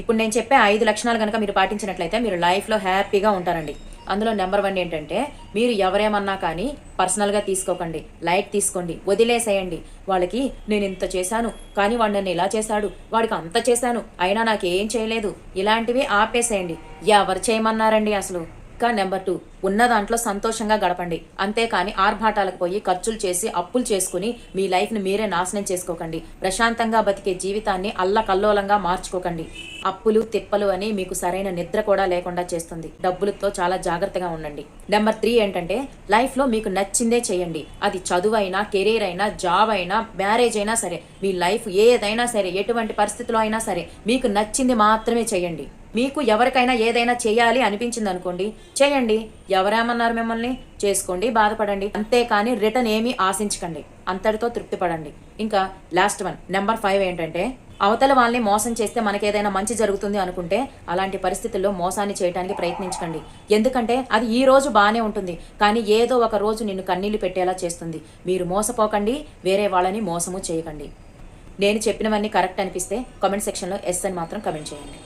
ఇప్పుడు నేను చెప్పే ఐదు లక్షణాలు కనుక మీరు పాటించినట్లయితే మీరు లైఫ్లో హ్యాపీగా ఉంటారండి. అందులో నెంబర్ వన్ ఏంటంటే మీరు ఎవరేమన్నా కానీ పర్సనల్గా తీసుకోకండి. లైట్ తీసుకోండి. వదిలేసేయండి. వాళ్ళకి నేను ఇంత చేశాను కానీ వాడు నన్ను ఇలా చేశాడు వాడికి అంత చేశాను అయినా నాకేం చేయలేదు. ఇలాంటివి ఆపేసేయండి. ఎవరు చేయమన్నారండి అసలు? ఇంకా నెంబర్ టూ ఉన్న దాంట్లో సంతోషంగా గడపండి. అంతేకాని ఆర్భాటాలకు పోయి ఖర్చులు చేసి అప్పులు చేసుకుని మీ లైఫ్ని మీరే నాశనం చేసుకోకండి. ప్రశాంతంగా బతికే జీవితాన్ని అల్లకల్లోలంగా మార్చుకోకండి. అప్పులు తిప్పలు అని మీకు సరైన నిద్ర కూడా లేకుండా చేస్తుంది. డబ్బులతో చాలా జాగ్రత్తగా ఉండండి. నెంబర్ త్రీ ఏంటంటే లైఫ్లో మీకు నచ్చిందే చేయండి. అది చదువు అయినా కెరీర్ అయినా జాబ్ అయినా మ్యారేజ్ అయినా సరే మీ లైఫ్ ఏదైనా సరే ఎటువంటి పరిస్థితిలో అయినా సరే మీకు నచ్చింది మాత్రమే చేయండి. మీకు ఎవరికైనా ఏదైనా చేయాలి అనిపించింది అనుకోండి చేయండి. ఎవరేమన్నారు మిమ్మల్ని? చేసుకోండి బాధపడండి. అంతేకాని రిటర్న్ ఏమీ ఆశించకండి. అంతటితో తృప్తి పడండి ఇంకా లాస్ట్ వన్ నెంబర్ ఫైవ్ ఏంటంటే అవతల వాళ్ళని మోసం చేస్తే మనకేదైనా మంచి జరుగుతుంది అనుకుంటే అలాంటి పరిస్థితుల్లో మోసాన్ని చేయడానికి ప్రయత్నించకండి. ఎందుకంటే అది ఈ రోజు బాగానే ఉంటుంది. కానీ ఏదో ఒక రోజు నిన్ను కన్నీళ్ళు పెట్టేలా చేస్తుంది. మీరు మోసపోకండి వేరే వాళ్ళని మోసము చేయకండి. నేను చెప్పినవన్నీ కరెక్ట్ అనిపిస్తే కామెంట్ సెక్షన్లో ఎస్ అని మాత్రం కమెంట్ చేయండి.